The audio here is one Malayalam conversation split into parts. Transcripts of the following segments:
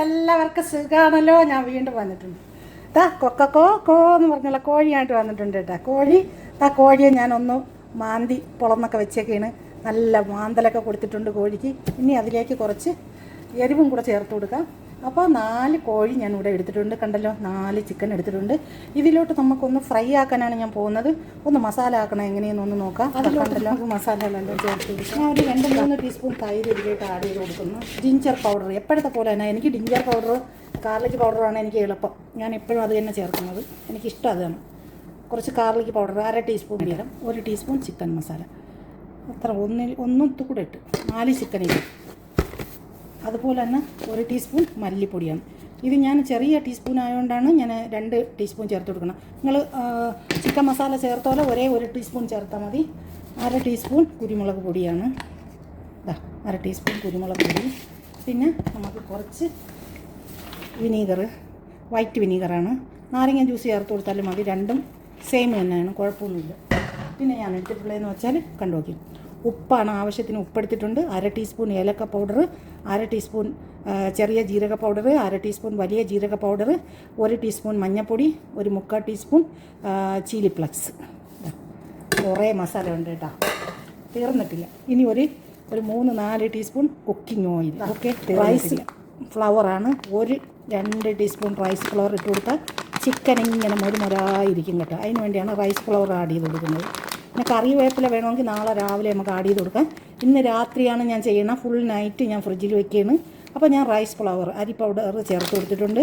എല്ലാവർക്കും സുഖമാണല്ലോ ഞാൻ വീണ്ടും വന്നിട്ടുണ്ട്. ദാ കൊക്ക കോ എന്ന് പറഞ്ഞുള്ള കോഴിയായിട്ട് വന്നിട്ടുണ്ട് കേട്ടോ. കോഴി ആ കോഴിയെ ഞാനൊന്ന് മാന്തി പുളന്നൊക്കെ വെച്ചേക്കാണ്. നല്ല മാന്തലൊക്കെ കൊടുത്തിട്ടുണ്ട് കോഴിക്ക്. ഇനി അതിലേക്ക് കുറച്ച് എരിവും കൂടെ ചേർത്ത് കൊടുക്കാം. അപ്പോൾ നാല് കോഴി ഞാൻ ഇവിടെ എടുത്തിട്ടുണ്ട്. കണ്ടല്ലോ നാല് ചിക്കൻ എടുത്തിട്ടുണ്ട്. ഇതിലോട്ട് നമുക്കൊന്ന് ഫ്രൈ ആക്കാനാണ് ഞാൻ പോകുന്നത്. ഒന്ന് മസാല ആക്കണം എങ്ങനെയെന്നൊന്ന് നോക്കാം. അതിലോട്ടല്ലോ നമുക്ക് മസാലകളെല്ലാം ചേർത്ത് ഞാൻ ഒരു രണ്ട് മൂന്ന് ടീസ്പൂൺ തൈര് ഇതിലേക്ക് ആഡ് ചെയ്ത് കൊടുക്കുന്നു. ജിഞ്ചർ പൗഡർ എപ്പോഴത്തെ പോലെ തന്നെ എനിക്ക് ജിഞ്ചർ പൗഡർ കാർലിക് പൗഡറാണ് എനിക്ക് എളുപ്പം. ഞാൻ എപ്പോഴും അത് തന്നെ ചേർക്കുന്നത്. എനിക്കിഷ്ടം അതാണ്. കുറച്ച് കാർലിക് പൗഡർ അര ടീസ്പൂൺ വീതം. ഒരു ടീസ്പൂൺ ചിക്കൻ മസാല അത്ര ഒന്നിൽ ഒന്നും കൂടെ ഇട്ട്. നാല് ചിക്കൻ ഇട്ട്. അതുപോലെ തന്നെ ഒരു ടീസ്പൂൺ മല്ലിപ്പൊടിയാണ്. ഇത് ഞാൻ ചെറിയ ടീസ്പൂൺ ആയതുകൊണ്ടാണ് ഞാൻ രണ്ട് ടീസ്പൂൺ ചേർത്ത് കൊടുക്കണം നിങ്ങൾ ചിക്കൻ മസാല ചേർത്തോലെ ഒരേ ഒരു ടീസ്പൂൺ ചേർത്താൽ മതി. അര ടീസ്പൂൺ കുരുമുളക് പൊടിയാണ്. ഇതാ അര ടീസ്പൂൺ കുരുമുളക് പൊടി. പിന്നെ നമുക്ക് കുറച്ച് വിനീഗർ വൈറ്റ് വിനീഗറാണ്. നാരങ്ങ ജ്യൂസ് ചേർത്ത് കൊടുത്താലും മതി. രണ്ടും സെയിം തന്നെയാണ് കുഴപ്പമൊന്നുമില്ല. പിന്നെ ഞാൻ എടുത്തിട്ടുള്ളതെന്ന് വെച്ചാൽ കണ്ടു നോക്കി ഉപ്പാണ് ആവശ്യത്തിന് ഉപ്പെടുത്തിട്ടുണ്ട് അര ടീസ്പൂൺ ഏലക്ക പൗഡർ അര ടീസ്പൂൺ ചെറിയ ജീരക പൗഡർ അര ടീസ്പൂൺ വലിയ ജീരക പൗഡർ ഒരു ടീസ്പൂൺ മഞ്ഞൾപ്പൊടി ഒരു മുക്കാൽ ടീസ്പൂൺ ചീലി ഫ്ലക്സ് കുറേ മസാല ഉണ്ട് കേട്ടോ. തീർന്നിട്ടില്ല. ഇനി ഒരു ഒരു മൂന്ന് നാല് teaspoon cooking oil okay rice ഫ്ലവറാണ് ഒരു രണ്ട് ടീസ്പൂൺ റൈസ് ഫ്ലവർ ഇട്ട് കൊടുത്താൽ ചിക്കൻ ഇങ്ങനെ മുരുമുരായിരിക്കും കേട്ടോ. അതിന് വേണ്ടിയാണ് റൈസ് ഫ്ലവർ ആഡ് ചെയ്ത് കൊടുക്കുന്നത്. പിന്നെ കറിവേപ്പില വേണമെങ്കിൽ നാളെ രാവിലെ നമുക്ക് ആഡ് ചെയ്ത് കൊടുക്കാം. ഇന്ന് രാത്രിയാണ് ഞാൻ ചെയ്യണം ഫുൾ നൈറ്റ് ഞാൻ ഫ്രിഡ്ജിൽ വെക്കുകയാണ്. അപ്പോൾ ഞാൻ റൈസ് ഫ്ലവർ അരി പൗഡർ ചേർത്ത് കൊടുത്തിട്ടുണ്ട്.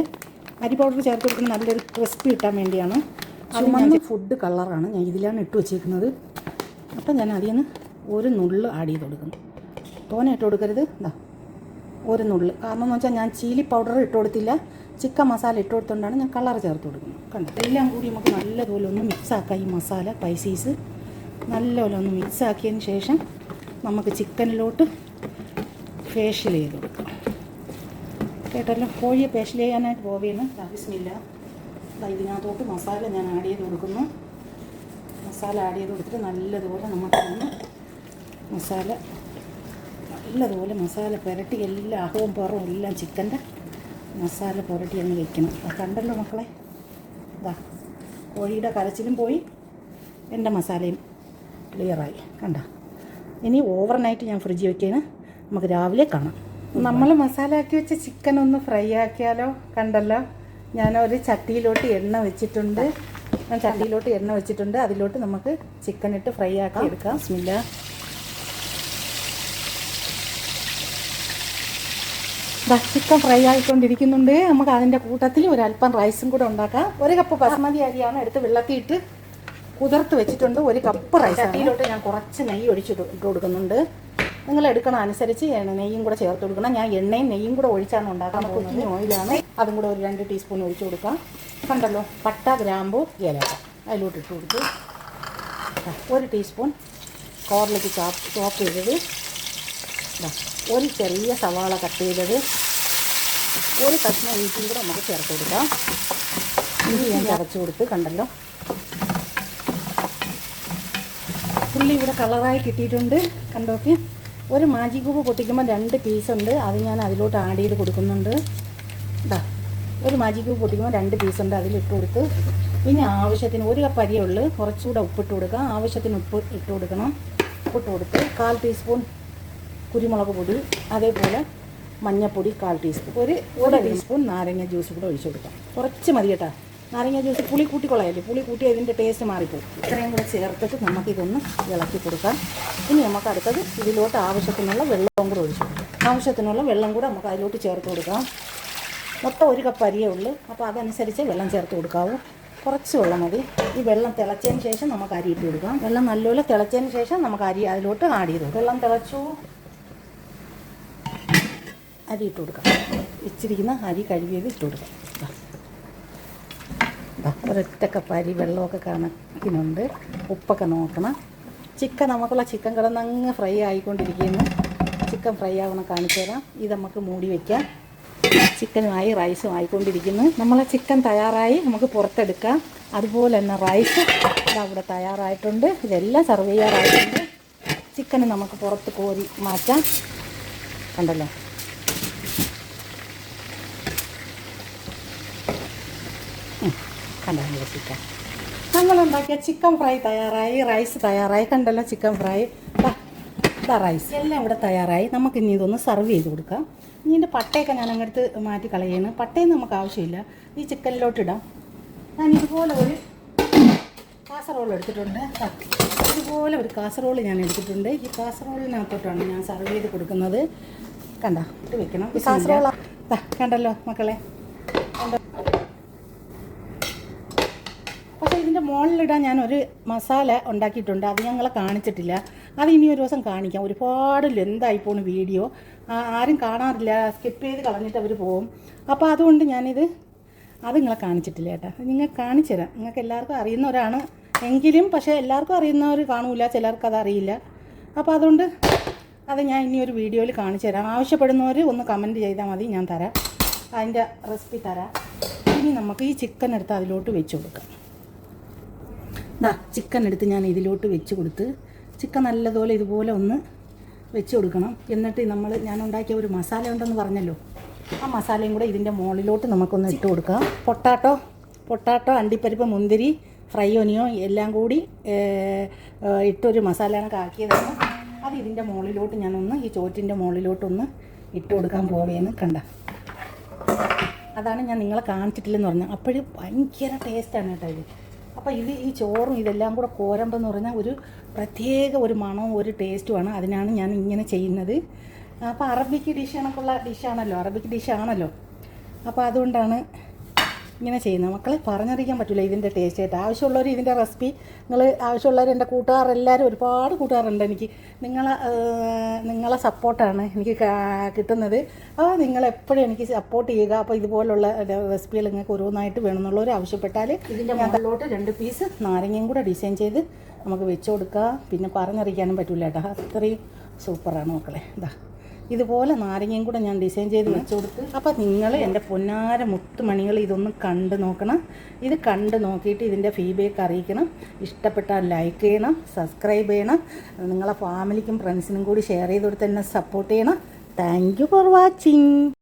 അരി പൗഡർ ചേർത്ത് കൊടുക്കുന്നത് നല്ലൊരു ക്രിസ്പി കിട്ടാൻ വേണ്ടിയാണ്. ചുമന്ന ഫുഡ് കളറാണ് ഞാൻ ഇതിലാണ് ഇട്ട് വെച്ചിരിക്കുന്നത് അപ്പം ഞാൻ അതിൽ നിന്ന് ഒരു നുള്ള് ആഡ് ചെയ്ത് കൊടുക്കുന്നു. തോനെ ഇട്ട് കൊടുക്കരുത്. എന്താ ഒരു നുള്ള്. കാരണം എന്ന് വെച്ചാൽ ഞാൻ ചീലി പൗഡർ ഇട്ട് കൊടുത്തില്ല. ചിക്കൻ മസാല ഇട്ട് കൊടുത്തുകൊണ്ടാണ് ഞാൻ കളർ ചേർത്ത് കൊടുക്കുന്നത്. കണ്ടോ? എല്ലാം കൂടി നമുക്ക് നല്ലതുപോലെ ഒന്ന് മിക്സാക്കാം ഈ മസാല സ്പൈസീസ് നല്ലപോലെ ഒന്ന് മിക്സാക്കിയതിന് ശേഷം നമുക്ക് ചിക്കനിലോട്ട് ഫേഷ്യൽ ചെയ്ത് കൊടുക്കാം. കേട്ടല്ലോ? കോഴിയെ ഫേഷ്യൽ ചെയ്യാനായിട്ട് പോവുകയാണ്. ആവശ്യമില്ല. ഇതിനകത്തോട്ട് മസാല ഞാൻ ആഡ് ചെയ്ത് കൊടുക്കുന്നു. മസാല ആഡ് ചെയ്ത് കൊടുത്തിട്ട് നല്ലതുപോലെ നമുക്കൊന്ന് മസാല നല്ലതുപോലെ മസാല പുരട്ടി എല്ലാ അഹവും പുറവും എല്ലാം ചിക്കന്റെ മസാല പുരട്ടി അങ്ങ് വെക്കണം. അത് കണ്ടല്ലോ മക്കളെ? ഇതാ കോഴിയുടെ കരച്ചിലും പോയി. എന്റെ മസാലയും ക്ലിയറായി കണ്ട? ഇനി ഓവർനൈറ്റ് ഞാൻ ഫ്രിഡ്ജിൽ വെക്കുകയാണ് നമുക്ക് രാവിലെ കാണാം. നമ്മൾ മസാല ആക്കി വെച്ച ചിക്കൻ ഒന്ന് ഫ്രൈ ആക്കിയാലോ? കണ്ടല്ലോ? ഞാൻ ഒരു ചട്ടിയിലോട്ട് എണ്ണ വെച്ചിട്ടുണ്ട്. ഞാൻ ചട്ടിയിലോട്ട് എണ്ണ വെച്ചിട്ടുണ്ട്. അതിലോട്ട് നമുക്ക് ചിക്കൻ ഇട്ട് ഫ്രൈ ആക്കി എടുക്കാം. സ്മില്ല ചിക്കൻ ഫ്രൈ ആയിക്കൊണ്ടിരിക്കുന്നുണ്ട്. നമുക്ക് അതിന്റെ കൂട്ടത്തിൽ ഒരല്പം റൈസും കൂടെ ഉണ്ടാക്കാം. ഒരു കപ്പ് ബസ്മതി അരിയാണ് എടുത്ത് വെള്ളത്തിയിട്ട് കുതിർത്ത് വെച്ചിട്ടുണ്ട്. ഒരു കപ്പ് റൈസ് ചട്ടിയിലോട്ട് ഞാൻ കുറച്ച് നെയ്യ് ഒഴിച്ചിട്ട് ഇട്ട് കൊടുക്കുന്നുണ്ട്. നിങ്ങൾ എടുക്കണ അനുസരിച്ച് നെയ്യും കൂടെ ചേർത്ത് കൊടുക്കണം. ഞാൻ എണ്ണയും നെയ്യും കൂടെ ഒഴിച്ചാണ് ഉണ്ടാക്കാൻ കുക്കിംഗ് ഓയിലാണ്. അതും കൂടെ ഒരു രണ്ട് ടീസ്പൂൺ ഒഴിച്ചു കൊടുക്കാം. കണ്ടല്ലോ പട്ട ഗ്രാമ്പു ഏലക്ക അതിലോട്ട് ഇട്ട് കൊടുത്തു. ഒരു ടീസ്പൂൺ കോറിലേക്ക് ചോപ്പ് ചോപ്പ് ചെയ്തത്. ഒരു ചെറിയ സവാള കട്ട് ചെയ്തത്. ഒരു കഷ്ണം ഇഞ്ചിയും കൂടെ നമുക്ക് ചേർത്ത് കൊടുക്കാം. ഇനി ഞാൻ ചതച്ച് കൊടുത്ത് കണ്ടല്ലോ. പുള്ളി ഇവിടെ കളറായി കിട്ടിയിട്ടുണ്ട്. കണ്ടോക്കെ? ഒരു മാജിക് കൂപ്പ് പൊട്ടിക്കുമ്പോൾ രണ്ട് പീസുണ്ട് അത് ഞാൻ അതിലോട്ട് ആഡ് ചെയ്ത് കൊടുക്കുന്നുണ്ട്. ഇതാ ഒരു മാജിക് കൂപ്പ് പൊട്ടിക്കുമ്പോൾ രണ്ട് പീസുണ്ട് അതിലിട്ട് കൊടുത്ത്. പിന്നെ ആവശ്യത്തിന് ഒരു കപ്പ് അരിയേ ഉള്ളൂ. കുറച്ചുകൂടെ ഉപ്പിട്ട് കൊടുക്കുക ആവശ്യത്തിന് ഉപ്പ് ഇട്ട് കൊടുക്കണം. ഉപ്പിട്ട് കൊടുത്ത് കാൽ ടീസ്പൂൺ കുരുമുളക് പൊടി അതേപോലെ മഞ്ഞൾപ്പൊടി കാൽ ടീസ്പൂൺ ഒരു ഒരു ടീസ്പൂൺ നാരങ്ങ ജ്യൂസ് കൂടെ ഒഴിച്ചു കൊടുക്കാം. കുറച്ച് മതി കേട്ടോ. നാരങ്ങ ജ്യൂസ് പുളി കൂട്ടിക്കൊള്ളയല്ലേ പുളി കൂട്ടി അതിന്റെ ടേസ്റ്റ് മാറിപ്പോകും. ഇത്രയും കൂടെ ചേർത്തിട്ട് നമുക്കിതൊന്ന് ഇളക്കി കൊടുക്കാം. ഇനി നമുക്ക് അടുത്തത് ഇതിലോട്ട് ആവശ്യത്തിനുള്ള വെള്ളവും കൂടെ ഒഴിച്ചു ആവശ്യത്തിനുള്ള വെള്ളം കൂടെ നമുക്ക് അതിലോട്ട് ചേർത്ത് കൊടുക്കാം. മൊത്തം ഒരു കപ്പ് അരിയേ ഉള്ളൂ. അപ്പോൾ അതനുസരിച്ച് വെള്ളം ചേർത്ത് കൊടുക്കാവൂ. കുറച്ച് വെള്ളം മതി. ഈ വെള്ളം തിളച്ചതിന് ശേഷം നമുക്ക് അരി ഇട്ട് കൊടുക്കാം. വെള്ളം നല്ലപോലെ തിളച്ചതിന് ശേഷം നമുക്ക് അരി അതിലോട്ട് ആഡ് ചെയ്തു വെള്ളം തിളച്ചു. അരി ഇട്ട് കൊടുക്കാം. ഇച്ചിരിക്കുന്ന അരി കഴുകിയത് ഇട്ട് കൊടുക്കാം. ഒരൊറ്റ കപ്പ് അരി വെള്ളമൊക്കെ കണക്കിനുണ്ട്. ഉപ്പൊക്കെ നോക്കണം. ചിക്കൻ നമുക്കുള്ള ചിക്കൻ കിടന്ന് അങ്ങ് ഫ്രൈ ആയിക്കൊണ്ടിരിക്കുന്നു. ചിക്കൻ ഫ്രൈ ആവണം കാണിച്ചു തരാം. ഇത് നമുക്ക് മൂടി വയ്ക്കാം ചിക്കനുമായി റൈസും ആയിക്കൊണ്ടിരിക്കുന്നു. നമ്മളെ ചിക്കൻ തയ്യാറായി. നമുക്ക് പുറത്തെടുക്കാം. അതുപോലെ തന്നെ റൈസ് അവിടെ തയ്യാറായിട്ടുണ്ട്. ഇതെല്ലാം സെർവ് ചെയ്യാറായിട്ടുണ്ട്. ചിക്കന് നമുക്ക് പുറത്ത് കോരി മാറ്റാം. കണ്ടല്ലോ? കണ്ടോ ചിക്കൻ നമ്മളുണ്ടാക്കിയ ചിക്കൻ ഫ്രൈ തയ്യാറായി റൈസ് തയ്യാറായി. കണ്ടല്ലോ ചിക്കൻ ഫ്രൈ റൈസ് എല്ലാം ഇവിടെ തയ്യാറായി. നമുക്ക് ഇനി ഇതൊന്ന് സർവ് ചെയ്ത് കൊടുക്കാം. ഇനി ഇതിന്റെ പട്ടയൊക്കെ ഞാൻ അങ്ങടുത്ത് മാറ്റി കളയാണ്. പട്ടയൊന്നും നമുക്ക് ആവശ്യമില്ല. ഈ ചിക്കനിലോട്ട് ഇടാം. ഞാൻ ഇതുപോലെ ഒരു കാസറോൾ എടുത്തിട്ടുണ്ട്. ഇതുപോലെ ഒരു കാസറോൾ ഞാൻ എടുത്തിട്ടുണ്ട്. ഈ കാസറോളിനകത്തോട്ടാണ് ഞാൻ സർവ് ചെയ്ത് കൊടുക്കുന്നത്. കണ്ട? ഇട്ട് വെക്കണം. കാസറോള കണ്ടല്ലോ മക്കളെ പക്ഷേ ഇതിന്റെ മുകളിലിടാൻ ഞാൻ ഒരു മസാല ഉണ്ടാക്കിയിട്ടുണ്ട്. അത് ഞങ്ങളെ കാണിച്ചിട്ടില്ല. അത് ഇനി ഒരു ദിവസം കാണിക്കാം. ഒരുപാട് ലെന്തായി പോണ വീഡിയോ. ആരും കാണാറില്ല. സ്കിപ്പ് ചെയ്ത് കളഞ്ഞിട്ട് അവർ പോകും അപ്പോൾ അതുകൊണ്ട് ഞാനിത് അത് നിങ്ങളെ കാണിച്ചിട്ടില്ല ചേട്ടാ നിങ്ങൾ കാണിച്ചു തരാം. നിങ്ങൾക്ക് എല്ലാവർക്കും അറിയുന്നവരാണ് എങ്കിലും പക്ഷേ എല്ലാവർക്കും അറിയുന്നവർ കാണൂല. ചിലർക്ക് അത് അറിയില്ല. അപ്പോൾ അതുകൊണ്ട് അത് ഞാൻ ഇനി ഒരു വീഡിയോയിൽ കാണിച്ചു തരാം. ആവശ്യപ്പെടുന്നവർ ഒന്ന് കമന്റ് ചെയ്താൽ മതി. ഞാൻ തരാം. അതിന്റെ റെസിപ്പി തരാം. ഇനി നമുക്ക് ഈ ചിക്കൻ എടുത്ത് അതിലോട്ട് വെച്ച് കൊടുക്കാം. ദാ ചിക്കൻ എടുത്ത് ഞാൻ ഇതിലോട്ട് വെച്ച് കൊടുത്ത് ചിക്കൻ നല്ലതുപോലെ ഇതുപോലെ ഒന്ന് വെച്ച് കൊടുക്കണം. എന്നിട്ട് നമ്മൾ ഞാൻ ഉണ്ടാക്കിയ ഒരു മസാല ഉണ്ടെന്ന് പറഞ്ഞല്ലോ. ആ മസാലയും കൂടെ ഇതിന്റെ മുകളിലോട്ട് നമുക്കൊന്ന് ഇട്ട് കൊടുക്കാം. പൊട്ടാട്ടോ പൊട്ടാട്ടോ അണ്ടിപ്പരിപ്പ് മുന്തിരി ഫ്രൈ ഒനിയോ എല്ലാം കൂടി ഇട്ടൊരു മസാല കണക്ക് ആക്കിയതാണ്. അത് ഇതിന്റെ മുകളിലോട്ട് ഞാനൊന്ന് ഈ ചോറ്റിന്റെ മുകളിലോട്ടൊന്ന് ഇട്ട് കൊടുക്കാൻ പോവുകയെന്ന് കണ്ട. അതാണ് ഞാൻ നിങ്ങളെ കാണിച്ചിട്ടില്ലെന്ന് പറഞ്ഞത്. അപ്പോഴും ഭയങ്കര ടേസ്റ്റാണ് കേട്ടോ ഇത്. അപ്പോൾ ഇത് ഈ ചോറും ഇതെല്ലാം കൂടെ കോരമ്പെന്ന് പറഞ്ഞാൽ ഒരു പ്രത്യേക ഒരു മണവും ഒരു ടേസ്റ്റുമാണ് അതിനാണ് ഞാൻ ഇങ്ങനെ ചെയ്യുന്നത്. അപ്പോൾ അറബിക്ക് ഡിഷ് കണക്കുള്ള ഡിഷാണല്ലോ അറബിക്ക് ഡിഷാണല്ലോ അപ്പോൾ അതുകൊണ്ടാണ് ഇങ്ങനെ ചെയ്യുന്നത് മക്കളെ പറഞ്ഞറിയിക്കാൻ പറ്റില്ല ഇതിന്റെ ടേസ്റ്റ് ആയിട്ട്. ആവശ്യമുള്ളവർ ഇതിന്റെ റെസിപ്പി നിങ്ങൾ ആവശ്യമുള്ളവർ എന്റെ കൂട്ടുകാരെല്ലാവരും ഒരുപാട് കൂട്ടുകാരുണ്ട് എനിക്ക്. നിങ്ങളെ നിങ്ങളെ സപ്പോർട്ടാണ് എനിക്ക് കിട്ടുന്നത്. അപ്പോൾ നിങ്ങളെപ്പോഴും എനിക്ക് സപ്പോർട്ട് ചെയ്യുക. അപ്പോൾ ഇതുപോലുള്ള റെസിപ്പികൾ നിങ്ങൾക്ക് ഓരോന്നായിട്ട് വേണമെന്നുള്ളവർ ആവശ്യപ്പെട്ടാൽ ഇതിന്റെ മുകളിലോട്ട് രണ്ട് പീസ് നാരങ്ങയും കൂടെ ഡിസൈൻ ചെയ്ത് നമുക്ക് വെച്ച് കൊടുക്കുക പിന്നെ പറഞ്ഞറിയിക്കാനും പറ്റില്ല കേട്ടോ. അത്രയും സൂപ്പറാണ് മക്കളെ. ഇതാ ഇതുപോലെ നാരങ്ങയും കൂടെ ഞാൻ ഡിസൈൻ ചെയ്ത് വെച്ചു കൊടുത്ത് അപ്പോൾ നിങ്ങൾ എന്റെ പൊന്നാര മുത്തുമണികൾ ഇതൊന്ന് കണ്ട് നോക്കണം. ഇത് കണ്ട് നോക്കിയിട്ട് ഇതിന്റെ ഫീഡ്ബാക്ക് അറിയിക്കണം. ഇഷ്ടപ്പെട്ടാൽ ലൈക്ക് ചെയ്യണം സബ്സ്ക്രൈബ് ചെയ്യണം. നിങ്ങളെ ഫാമിലിക്കും ഫ്രണ്ട്സിനും കൂടി ഷെയർ ചെയ്ത് കൊടുത്ത് എന്നെ സപ്പോർട്ട് ചെയ്യണം. Thank for watching